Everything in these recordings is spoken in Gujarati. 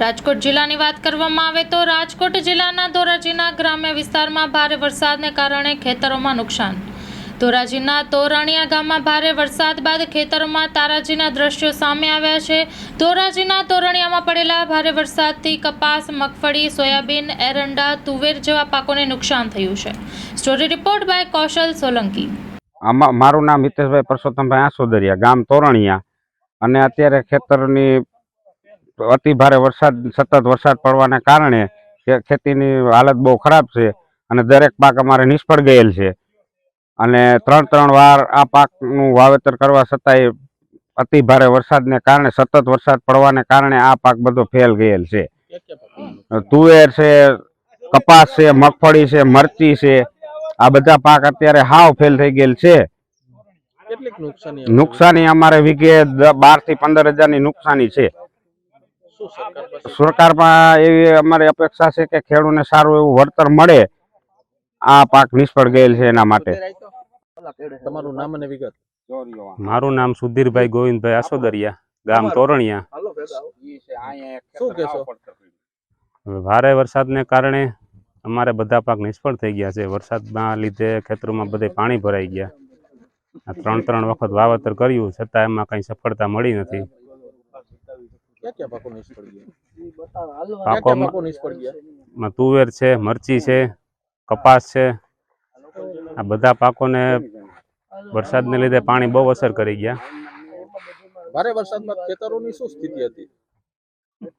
રાજકોટ જિલ્લાની વાત કરવામાં આવે તો રાજકોટ જિલ્લાના ધોરાજીના ગ્રામ્ય વિસ્તારમાં ભારે વરસાદને કારણે ખેતરોમાં નુકસાન. ધોરાજીના તોરણિયા ગામમાં ભારે વરસાદ બાદ ખેતરોમાં તારાજીના દ્રશ્યો સામે આવ્યા છે. ધોરાજીના તોરણિયામાં પડેલા ભારે વરસાદથી કપાસ, મગફળી, સોયાબીન, એરંડા, તુવેર જેવા પાકોને નુકસાન થયું છે. Story report by Kaushal Solanki. આમાં મારું નામ હિતેશભાઈ પરસોત્તમભાઈ આસોદરિયા, ગામ તોરણિયા. અને અત્યારે ખેતરની અતિ ભારે વરસાદ સતત વરસાદ પડવાને કારણે ખેતીની હાલત બહુ ખરાબ છે અને દરેક પાક અમારે નિષ્ફળ ગયેલ છે. અને ત્રણ ત્રણ વાર આ પાકનું વાવેતર કરવા છતાંય અતિ ભારે વરસાદને કારણે સતત વરસાદ પડવાને કારણે આ પાક બધો ફેલ ગયેલ છે. તુવેર છે કપાસ છે મગફળી છે મરચી છે આ બધા પાક અત્યારે હાવ ફેલ થઈ ગયેલ છે. નુકસાની અમારે વીઘે બારથી પંદર હજારની નુકસાની છે. સરકારમાં એવી અમારી અપેક્ષા છે કે ખેડૂતને સારું એવું વળતર મળે. આ પાક નિષ્ફળ ગયેલ છે એના માટે. તમારું નામ અને વિગત. મારું નામ સુધીરભાઈ ગોવિંદભાઈ આસોદરિયા ગામ તોરણિયા. ભારે વરસાદને કારણે અમારે બધા પાક નિષ્ફળ થઈ ગયા છે. વરસાદના લીધે ખેતરોમાં બધે પાણી ભરાઈ ગયા. આ ત્રણ ત્રણ વખત વાવેતર કર્યું છતાં એમાં કંઈ સફળતા મળી નથી. ક્યાં ક્યાં પાકો નિષ્ફળ ગયા? પાકોમાં પાકો નિષ્ફળ ગયા? તુવેર છે મરચી છે કપાસ છે. આ બધા પાકોને વરસાદને લીધે પાણી બહુ અસર કરી ગયા. ભારે વરસાદમાં ખેતરોની શું સ્થિતિ હતી?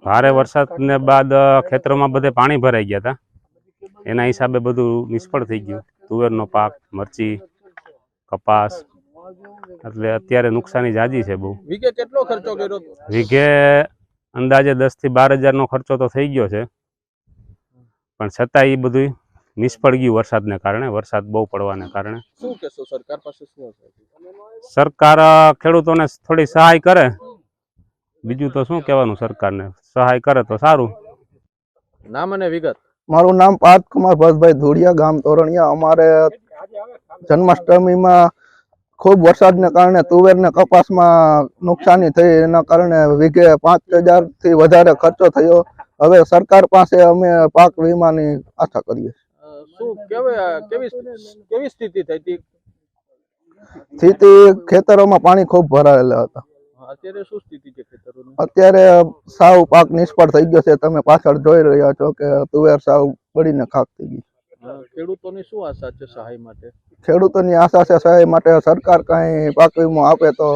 ભારે વરસાદને બાદ ખેતરોમાં બધે પાણી ભરાઈ ગયા હતા એના હિસાબે બધું નિષ્ફળ થઈ ગયું. તુવેરનો પાક મરચી કપાસ એટલે અત્યારે નુકસાની જાજી છે બહુ. વીઘે કેટલો ખર્ચો કર્યો? વીઘે અંદાજે દસથી બાર હજારનો ખર્ચો તો થઈ ગયો છે. પણ છતાં એ બધું નિષ્ફળ ગયું વરસાદને કારણે. વરસાદ બહુ પડવાને કારણે. શું કહેશો સરકાર પાસે શું સરકાર ખેડૂતોને થોડી સહાય કરે. બીજું તો શું કહેવાનું સરકારને? સહાય કરે તો સારું. નામ અને વિગત. મારું નામ પાર્થ કુમાર ભરતભાઈ ધોળિયા ગામ તોરણિયા. અમારે જન્માષ્ટમીમાં ખૂબ વરસાદને કારણે તુવેરને કપાસમાં નુકસાની થઈ એના કારણે વીઘે પાંચ હજારથી વધારે ખર્ચો થયો. હવે સરકાર પાસે અમે પાક વીમાની આશા કરીએ કેવી સ્થિતિ થઈ હતી? સ્થિતિ ખેતરોમાં પાણી ખૂબ ભરાયેલા હતા. અત્યારે શું સ્થિતિ છે ખેતરોની? અત્યારે સાવ પાક નિષ્ફળ થઈ ગયો છે. તમે પાછળ જોઈ રહ્યા છો કે તુવેર સાવ પડીને ખાક થઈ ગઈ ખેડૂતોની શું આશા છે સહાય માટે? ખેડૂતોની આશા છે સહાય માટે સરકાર કાંઈ પાક વીમો આપે તો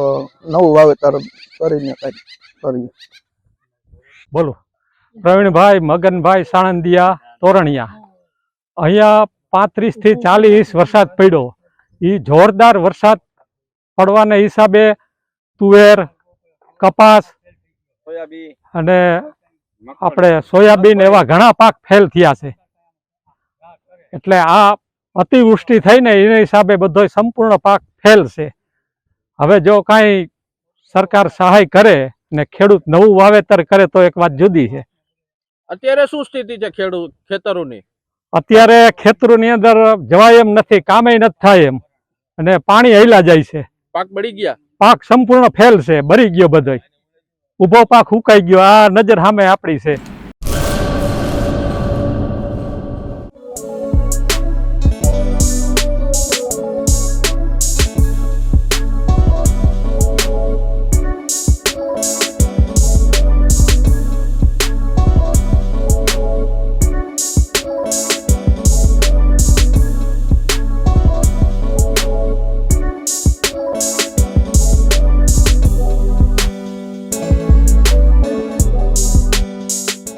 નવું વાવેતર કરીને કંઈક કરીએ. બોલો. પ્રવીણભાઈ મગનભાઈ સાણંદિયા તોરણિયા. અહીંયા પાંત્રીસથી ચાલીસ વરસાદ પડ્યો. એ જોરદાર વરસાદ પડવાના હિસાબે તુવેર કપાસ અને આપણે સોયાબીન એવા ઘણા પાક ફેલ થયા છે. એટલે આ અતિવૃષ્ટિ થઈને એના હિસાબે બધો સંપૂર્ણ પાક ફેલ છે. હવે જો કાંઈ સરકાર સહાય કરે ને ખેડૂત નવું વાવેતર કરે તો એક વાત જુદી છે. અત્યારે શું સ્થિતિ છે ખેડૂત ખેતરોની? અત્યારે ખેતરોની અંદર જવાય એમ નથી કામે નથી થાય એમ. અને પાણી હૈલા જાય છે. પાક બળી ગયા? પાક સંપૂર્ણ ફેલ છે બળી ગયો બધો ઊભો પાક ઉકાઈ ગયો આ નજર સામે આપણી છે.